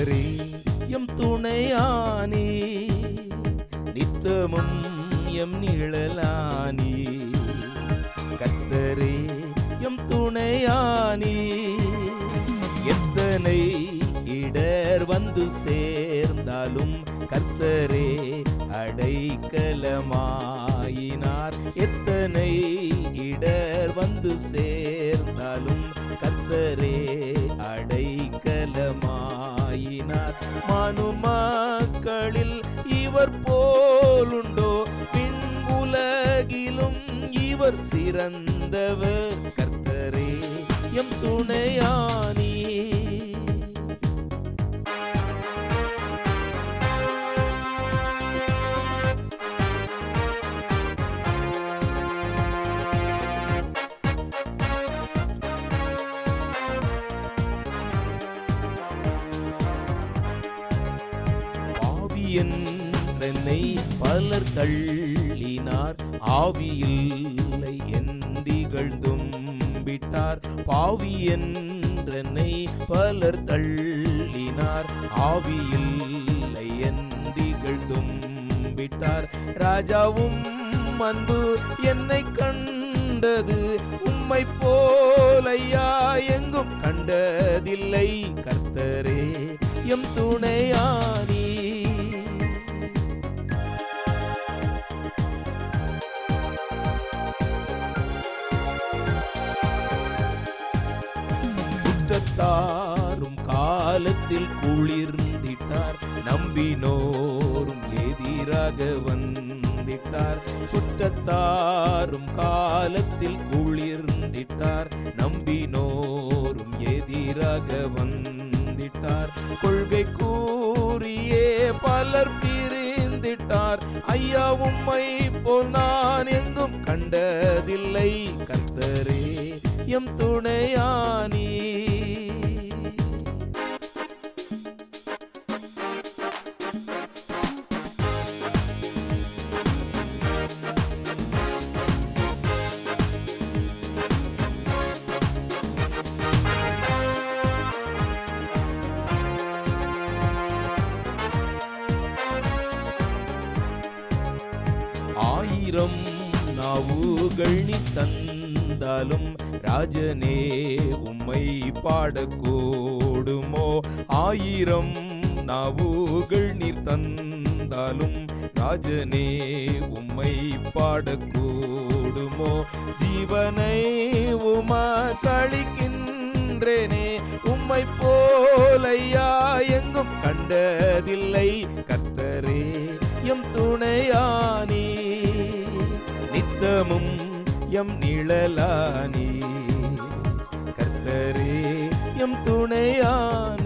கர்த்தரே எம் துணையானே நித்தமும் எம் நிழலானே. கர்த்தரே எம் துணையானே எத்தனை இடர் வந்து சேர்ந்தாலும் கர்த்தரே அடைக்கலமா. மனுமக்களில் இவர் போலுண்டோ? பின்புலகிலும் இவர் சிறந்தவர். கர்த்தரே எம் துணையானி என்றென்னை பலர் தள்ளினார். ஆவியில்லை என்றிகழ்ந்தும் விட்டார். பாவி என்றென்னை பலர் தள்ளினார். ஆவியில்லை என்றிகழ்ந்தும் விட்டார். ராஜாவும் அன்பு என்னை கண்டது. உம்மை போலையா எங்கும் கண்டதில்லை. கர்த்தரே எம் துணையார் கஷ்டத்தாரும் காலத்தில் குளிர்ந்திட்டார். நம்பினோரும் எதிராக வந்திட்டார். சுற்றத்தாரும் காலத்தில் குளிர்ந்திட்டார். நம்பினோரும் எதிராக வந்திட்டார். கொள்கை கூறியே பலர் பிரிந்திட்டார். ஐயா உம்மை போல் நான் எங்கும் கண்டதில்லை. கர்த்தரே எம் துணையானீ ஆயிரம் நாவுகள் தந்தாலும் ராஜனே உம்மை பாடக்கூடுமோ? ஆயிரம் நாவுகள் நீர் தந்தாலும் ராஜனே உம்மை பாடக்கூடுமோ? ஜீவனை உமா கழிக்கின்றேனே உம்மை போலையா எங்கும் கண்டதில்லை. நித்தமும் எம் நிழலானி. கர்த்தரே எம் துணையான்.